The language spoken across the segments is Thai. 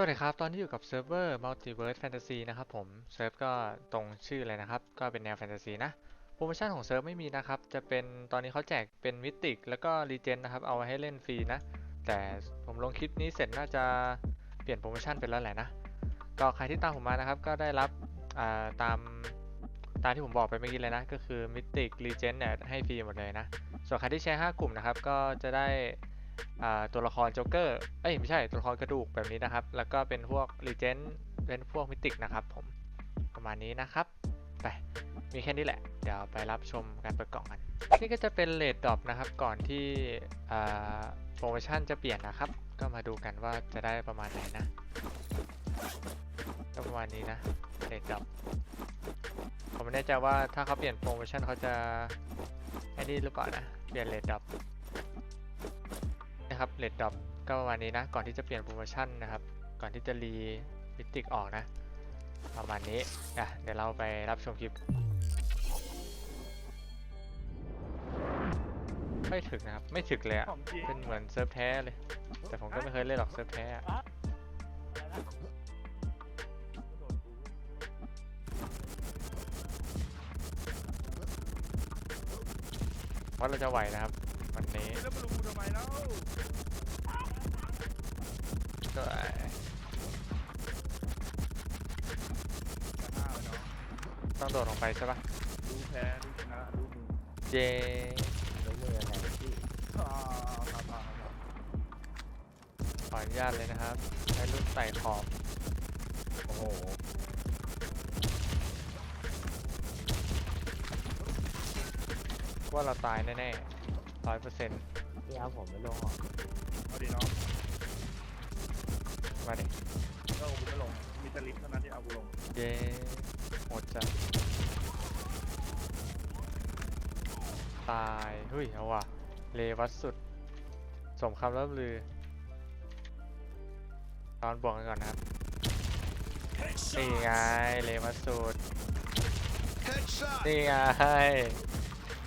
วัสดีครับ ตอนนี้อยู่กับเซิร์ฟเวอร์ Multiverse Fantasy นะครับผม เซิร์ฟก็ตรงชื่อเลยนะครับ ก็เป็นแนวแฟนตาซีนะ โปรโมชั่นของเซิร์ฟไม่มีนะครับ จะเป็นตอนนี้เขาแจกเป็นมิติกแล้วก็รีเจนนะครับ เอาไว้ให้เล่นฟรีนะ แต่ผมลงคลิปนี้เสร็จน่าจะเปลี่ยนโปรโมชั่นไปแล้วแหละนะ ก็ใครที่ตามผมมานะครับ ก็ได้รับาตามตามที่ผมบอกไปเมื่อกี้เลยนะ ก็คือมิติกรีเจนเนี่ยให้ฟรีหมดเลยนะ ส่วนใครที่แชร์ 5 กลุ่มนะครับ ก็จะได้ ตัวละครโจ๊กเกอร์ เอ้ย ไม่ใช่ตัวละครกระดูกแบบนี้นะครับ แล้วก็เป็นพวกรีเจนเป็นพวกมิติกนะครับผม ประมาณนี้นะครับ ไป มีแค่นี้แหละ เดี๋ยวไปรับชมการเปิดกล่องกัน นี่ก็จะเป็นเลดดรอปนะครับ ก่อนที่โปรโมชั่นจะเปลี่ยนนะครับ ก็มาดูกันว่าจะได้ประมาณไหนนะ ก็ประมาณนี้นะ เลดดรอปผมไม่แน่ใจว่าถ้าเขาเปลี่ยนโปรโมชั่นเขาจะไอ้นี่หรือเปล่านะ เปลี่ยนเลดดรอป นะครับเลดดรอปก็ประมาณนี้นะ ก่อนที่จะเปลี่ยนโปรโมชั่นนะครับ ก่อนที่จะรีมิติกออกนะ ประมาณนี้อะเดี๋ยวเราไปรับชมคลิปไม่ถึงนะครับ ไม่ถึกเลยอะของจริงเป็นเหมือนเซิร์ฟแท้เลย แต่ผมก็ไม่เคยเล่นหรอกเซิร์ฟแท้อะว่าเราจะไหวนะครับวั นี้แล้วมาลุมกูทำไมแล้วก็อ้าวเนาะต้องโดดลงไปใช่ปะดูแพ้ดูชนะดูมึงเจรู้มืออะไรพี่อ่าครับครับครับขออนุญาตเลยนะครับใช้รุ่นใส่ขอบโอ้โหว่าเราตายแน่ๆ ร้อยเปอร์เซ็นต์พี่เอาผมไม่ลงหรอกเอาดีเนาะมาดิก็เอากูไม่ลง มีแต่ลิฟต์เท่านั้นที่เอากูลงเย้โหดจัดตายเฮ้ยเอาว่ะ เลวัดสุด สมคำล่ำลือ ตอนบวกกันก่อนนะครับนี่ไงเลวัดสุดนี่ไง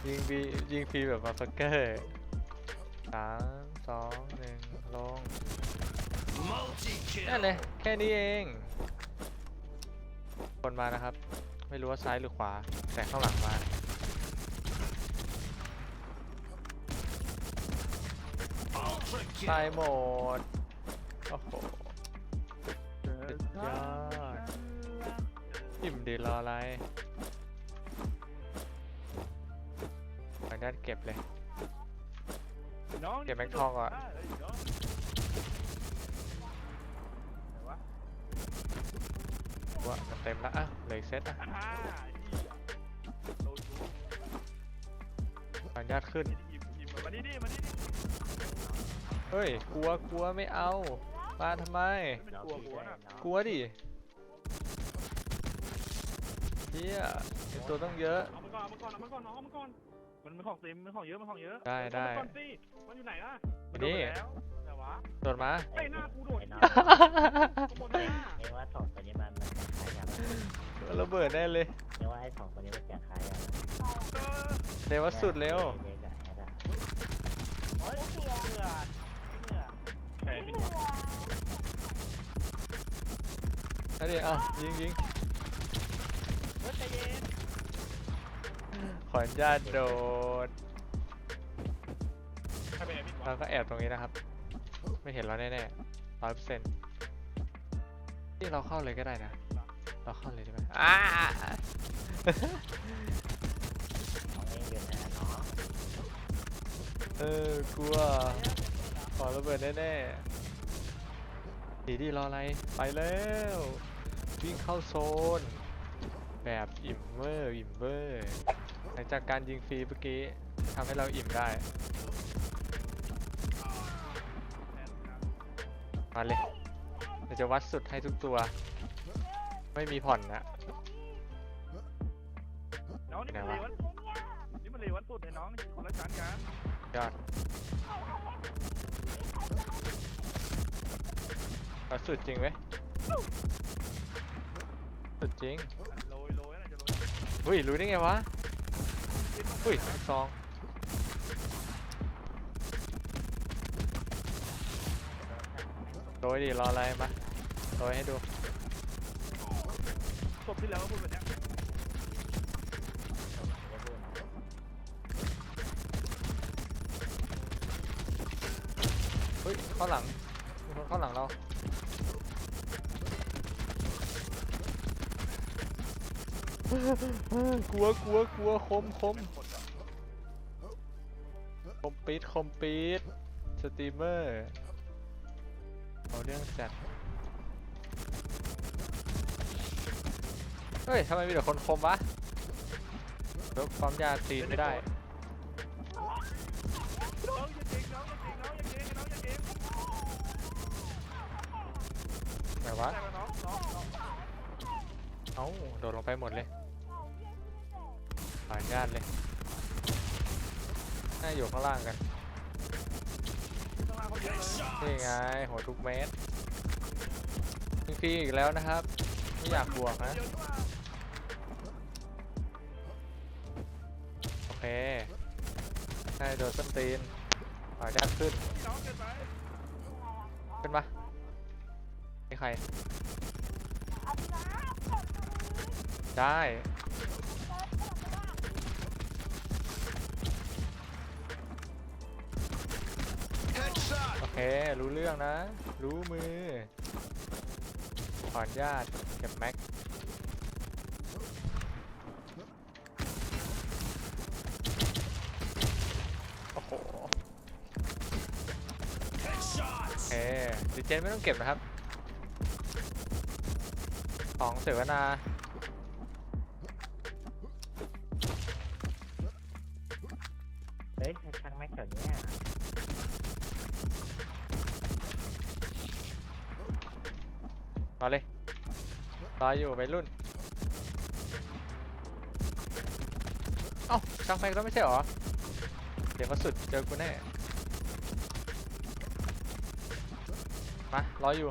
ยิงบียิงฟรีแบบมาฟักเกอร์สามสองหนึ่งลงนั่นเลยแค่นี้เอง คนมานะครับ ไม่รู้ว่าซ้ายหรือขวา แต่ข้างหลังมาตายหมด โอ้โหสุดยอดอิ่มดีรออะไร ขออนุญาตเก็บเลยน้องเก็บแม็กทองก่อนได้เลยน้องไหนวะว่ามันเต็มแล้วอะเหลืออีกเซตอะอ่าไอ้เหี้ยโดนกูขออนุญาตขึ้นนี่หยิบหยิบมานี่ดิมานี่ดิเฮ้ย กลัว กลัว ไม่เอา มาทำไมไม่เป็นเรากลัวพี่หัวได้น่ะเนาะกลัวดิเฮียมีตัวต้องเยอะ เอามาก่อน เอามาก่อน เอามาก่อนน้องเอามาก่อน มันมันของเต็มมันของเยอะมันของเยอะได้เอาได้มาก่อนสิมันอยู่ไหนล่ะมันนี่โดนไปแล้วแต่วะโดดมา ไอ้หน้ากูโดดไอ้เหี้น้ยองข้างบนหน้าเอ้ว่าสองตัวนี้มันมันจะคล้ายกันไหมระเบิดแน่เลยเอ้ว่าไอ้สองตัวนี้มันจะคล้ายกันไหมเออเร็วสุดเร็วเด็กอะแอดอะเฮ้ยเบื่อเบื่อแผลเป็นอันนี้อะยิงยิงเฮ้ยใจเย็น ขออนุญาตโดดใครเป็นไอ้พี่วะแล้วก็แอบตรงนี้นะครับ ไม่เห็นเราแน่ๆร้อยเปอร์เซ็นต์นี่เราเข้าเลยก็ได้นะ เราเข้าเลยได้ไหมอ่าเอาเองอยู่นะเนาะเออกลัวขอระเบิดแน่ๆดีดีรออะไร ไปแล้ว วิ่งเข้าโซน แบบอิ่มเวอร์อิ่มเวอร์ หลังจากการยิงฟรีเมื่อกี้ทำให้เราอิ่มได้ มาเลยเดี๋ยวจะวัดสุดให้ทุกตัว ไม่มีผ่อนนะ น้องนี่มันเลวนี่มันเลวสุดเลยน้องนี่คนละชั้นกันยอดวัดสุดจริงไหมสุดจริงโรยโรยน่าจะโรย อุ้ยรู้ได้ไงวะ อุ้ยซองโดยดิรออะไรมาโดยให้ดู ศพที่แล้วก็พูดแบบเนี้ย กลัวกลัวกลัวคมคมหมดอะคมปีดคอมปีดสตรีมเมอร์เอาเรื่องจัดเฮ้ยทำไมมีแต่คนคมวะยกความยาตีนไม่ได้น้องอย่าเก่งน้องอย่าเก่งน้องอย่าเก่งน้องอย่าเก่งไหนวะ เอ้า โดดลงไปหมดเลย ขออนุญาตเลย น่าอยู่ข้างล่างกันข้างล่างเขาเยอะเลยนี่ไงหัวทุกเม็ดยิงฟรีอีกแล้วนะครับ ไม่อยากบวกนะเยอะโอเคได้โดนส้นตีนขออนุญาตขึ้นน้นปขึ้นมานี่ใคร ได้ เครู้เรื่องนะ รู้มือ ขออนุญาตเก็บแม็ก โอ้โหโอเคดิเจนไม่ต้องเก็บนะครับ ของเสวนา รออยู่ไปรุ่น เอ้าช่างไฟแล้วไม่ใช่หรอ เดี๋ยวเขาสุดเจอกูแน่ มารออยู่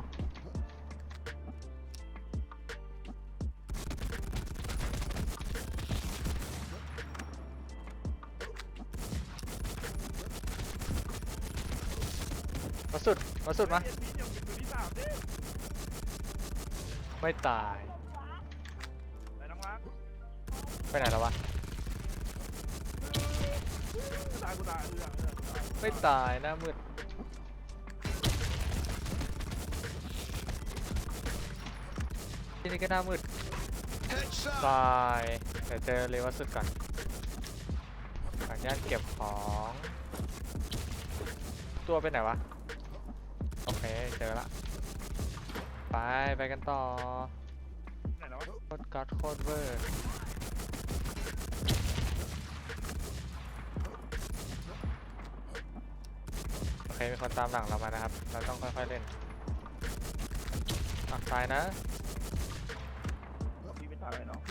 มาสุด มาสุดมา เอ็นพียังอยู่ที่สามดิ ไม่ตาย ไปน้องรักไปไหนแล้ววะตายกูตายเออเออกูตายไม่ตายหน้ามืด ที่นี่ก็หน้ามืด ตายเดี๋ยวเจอเลวสุดก่อนขออนุญาตเก็บของ ตัวไปไหนวะ โอเค เจอละ ไปไปกันต่อไหนแล้ววะโคตรก๊อตโคตรเวอร์โอเคมีคนตามหลังเรามานะครับ เราต้องค่อยๆเล่นอะตายนะพี่ไม่ตายเลยน้อง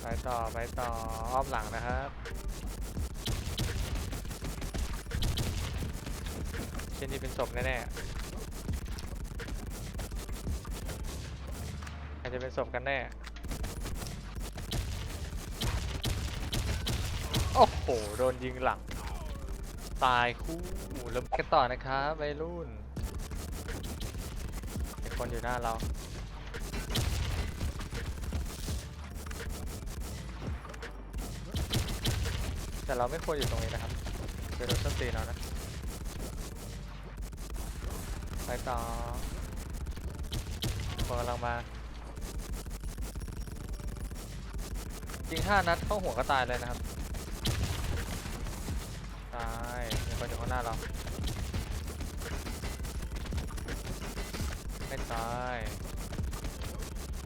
ไปต่อไปต่ออ้อมหลังนะครับเช่นนี้เป็นศพแน่ๆใครจะเป็นศพกันแน่ โอ้โห โดนยิงหลัง ตายคู่เริ่มกันต่อนะครับวัยรุ่นมีคนอยู่หน้าเราแต่เราไม่ควรอยู่ตรงนี้นะครับเดี๋ยวโดนส้นตีนเอานะ ไป ต่อคนกำลังมายิงห้านัดเข้าหัวก็ตายเลยนะครับ ตายมีคนอยู่ข้างหน้าเรา ไม่ตาย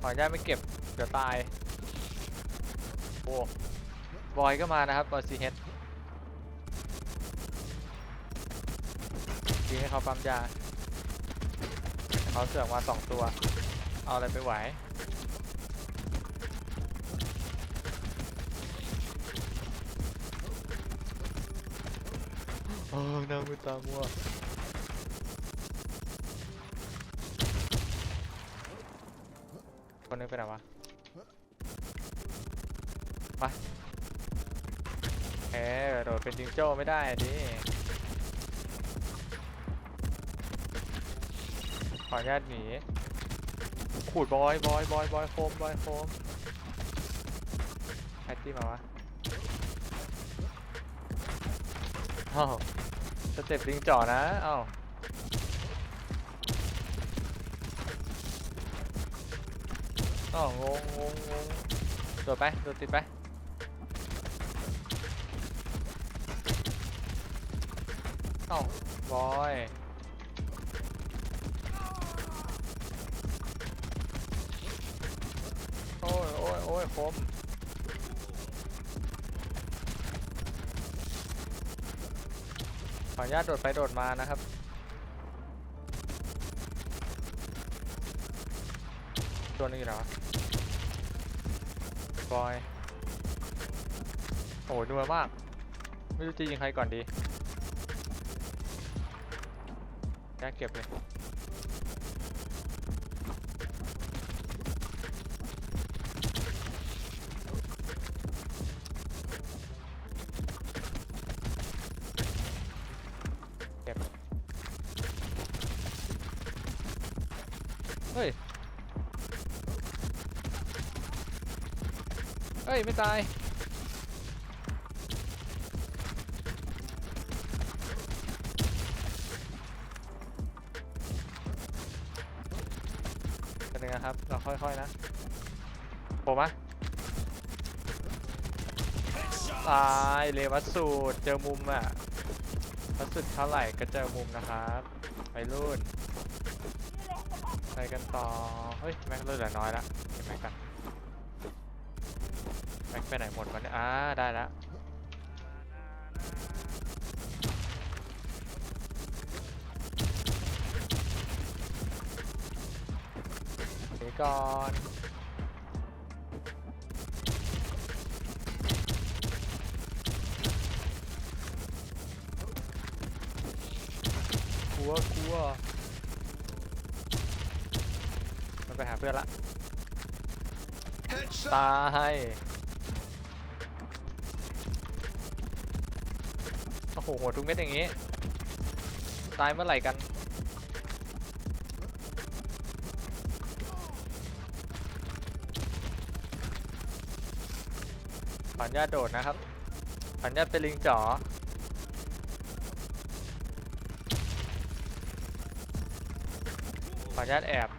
ขออนุญาตไม่เก็บ เดี๋ยวตาย โอ้บอยก็มานะครับบอยซีเฮดยิงให้เขาปั๊มยา เขาเสือกมาสองตัว เอาอะไรไปไหวโอ้ยน้ำมือตามัวคนนึงไปไหนวะไปเอ๊โดดเป็นจิงโจ้ไม่ได้ดิ ขออนุญาตหนีขูดบอยบอยบอยบอยโคมบอยโคมใครที่มาวะอ้าวสเต็ปลิงจ่อนะอ้าวอ้าวงงงงงงโดดไปโดดติดไปอ้าวบอย อ้ยคมขออนุญาตโดดไปโดดมานะครับ ตัวนี้เหรอบอย โอ้ยนัวมาก ไม่รู้จะยิงใครก่อนดีแกเก็บเลย เก็บเฮ้ย เฮ้ย ไม่ตาย เป็นยังไงครับ เราค่อย ๆ นะโผมะตาย เลวัสสูตร เจอมุมอะ วัดสุดเท่าไหร่ก็เจอมุมนะครับไปรุ่นไปกันต่อ เฮ้ย แม็กเลือดเหลือน้อยละเก็บแม็กกัน แม็กไปไหนหมดวะเนี่ยอ่าได้แล้วหนีก่อน พื่อนละ ตายโอ้โหหัวทุกเม็ดอย่างงี้ ตายเมื่อไหร่กัน ขออนุญาตโดดนะครับ ขออนุญาตเป็นลิงจ๋อขออนุญาตแอบ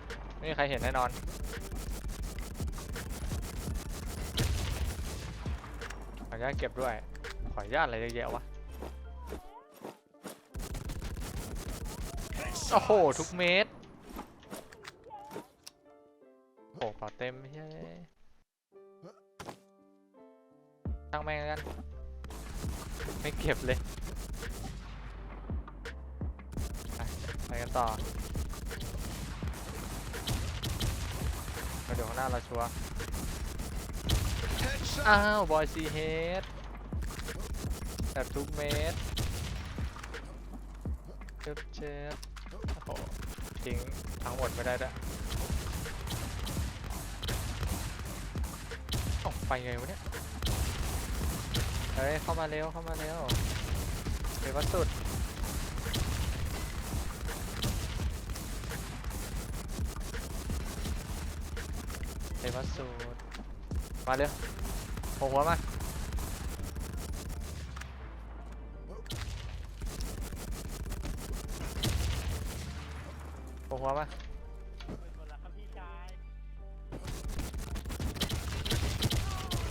ไม่มีใครเห็นแน่นอน ขออนุญาตเก็บด้วย ขออนุญาตอะไรเยอะแยะวะ โอ้โห ทุกเม็ดโอ้โหเป่าเต็มเฮ้ยตั้งแม่งกัน ไม่เก็บเลย ไปกันต่อ มาเดี๋ยวข้างหน้าเราชัวร์อ้าว บอยซีเฮดแบบทุกเมตรเจ็บเจ็บโอ้โหทิ้งทั้งหมดไม่ได้ด้วยเอ้าไปไงวะเนี่ย เฮ้ย เข้ามาเร็ว เข้ามาเร็วเร็ววัดสุด เทวัสสูตรมาเร็วโผล่หัวมาโผล่หัวมาเป็นคนละครับพี่ชาย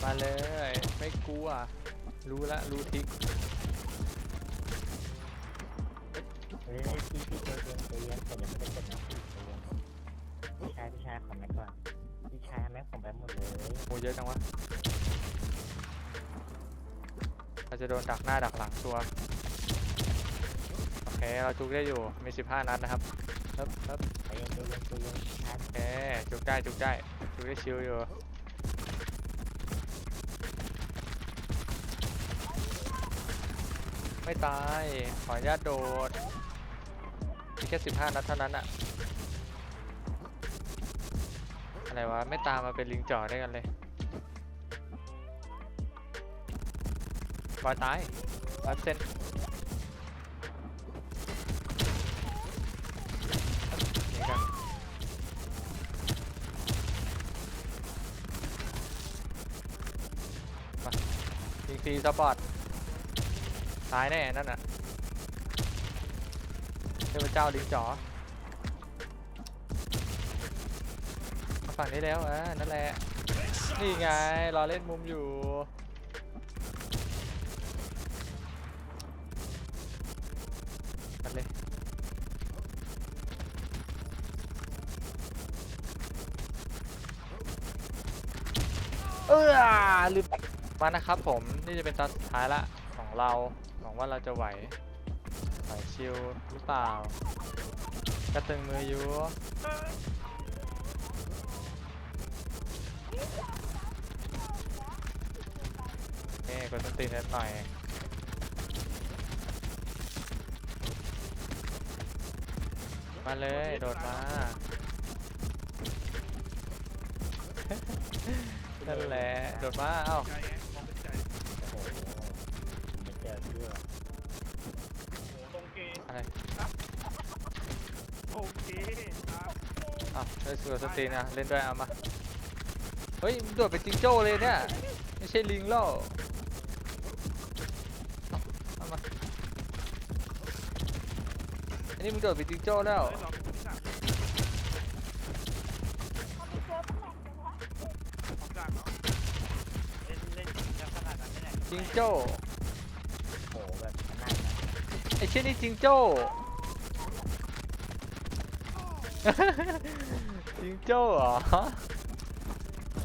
มาเลย ไม่กลัว รู้ละ รู้ทิกเฮ้ยพี่พี่ใจอเย็นใจเย็นผมยังไม่ได้เสร็จนะพี่ใจเย็นพี่ชายพี่ชายขอแม็กก่อน ชายแม็กผมไปหมดเลยโหเยอะจังวะเราจะโดนดักหน้าดักหลังตัว โอเค เราจุกได้อยู่ มี 15 นัดนะครับเฮ้บเฮ้บใจเย็นใจเย็นใจเย็นพี่ชายโอเคจุกได้จุกได้จุกได้ชิวอยู่ไม่ตาย ขออนุญาตโดดมีแค่ 15 นัดเท่านั้นอะ อะไรวะ ไม่ตามมาเป็นลิงจ่อด้วยกันเลยบอยตายร้อยเปอซนอีกันซีสปอร์ตตายแน่นั่นน่ะเทพเจ้าลิงจ่อ ฝั่งนี้แล้วอะนั่นแหละ นี่ไง รอเล่นมุมอยู่ ตัดเลย เออลืมมานะครับผม นี่จะเป็นตอนสุดท้ายละของเรา หวังว่าเราจะไหว ไหวชิลหรือเปล่ากระตึงมืออยู่ นี่กดต้นตีนนิดหน่อยมาเลยโดดมานั่นแหละโดดมาเอ้าใจไงมองเป็นใจโอ้โหไม่เจอเพื่อโอ้โหตรงเกย์อะไรโอเคครับอ้าวเล่นสวนสตรีนอะเล่นด้วยเอามาเฮ้ยมึงโดดไปจิงโจ้เลยเนี่ยไม่ใช่ลิงแล้วเอาเอามาอันนี้มึงโดดไปจิงโจ้แล้วเฮ้ยเราเป็นคนที่สามของกลางเนาะเล่นเล่นจริงจังขนาดนั้นไม่ได้จิงโจ้โหแบบนั่นนะไอเช่นนี่จิงโจ้ จิงโจ้เหรอ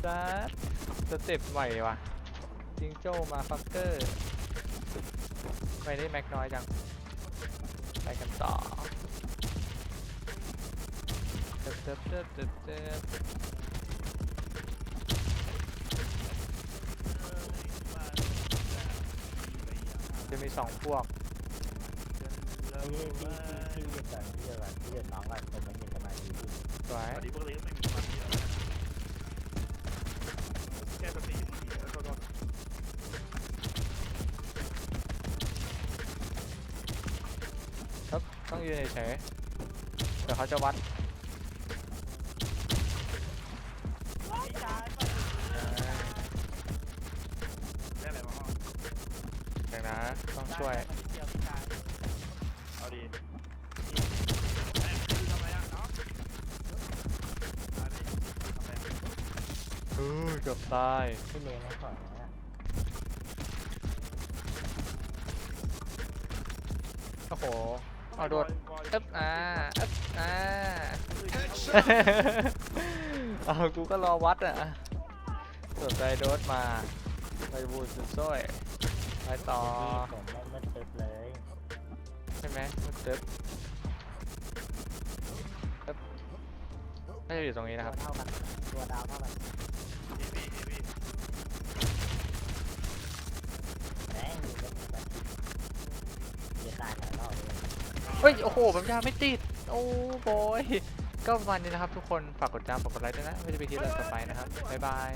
ซัดสเต็ปใหม่ว่ะจิงโจ้มาฟักเกอร์ไม่ได้แม็กน้อยจัง ไปกันต่อเติบเติบเติบเติบเติบจะมีสองพวกพี่พี่พี่พี่หยุดก่อนพี่หยุดก่อนพี่หยุดน้องก่อนผมไม่มีสมาธิพี่สวยพอดีพวกนี้ไม่มีความ เยอะแค่สติดีๆแล้วก็ครับต้องยืนเฉยๆเดี๋ยวเขาจะวัดได้อะไรมาบ้างเดี๋ยวนะ ต้องช่วย เอาดีเอ้ยคือทำไมอะเนาะเอาดิทำไมอะ อือ เกือบตายพี่เลนไม่ขอนะโอ้โหเอาโดดบอยอึ๊บอ่าเอ๊บอ่าเอากูก็รอวัดอะสนใจโดดมาไปบูสุดซ้อยไปต่อผมไม่เมื่อตึ๊บเลยใช่ไหมมันเติบตึ๊บน่าจะอยู่ตรงนี้นะครับตัวดาวเท่ากัน แม่งอยู่กับแบบจะตายหลายรอบเลยเฮ้ย โอ้โหผมยาไม่ติด โอ้บอย ก็ประมาณนี้นะครับทุกคน ฝากกดติดตามฝากกดไลค์ด้วยนะไม่จะไปคลิปอะไรต่อไปนะครับ บ๊ายบาย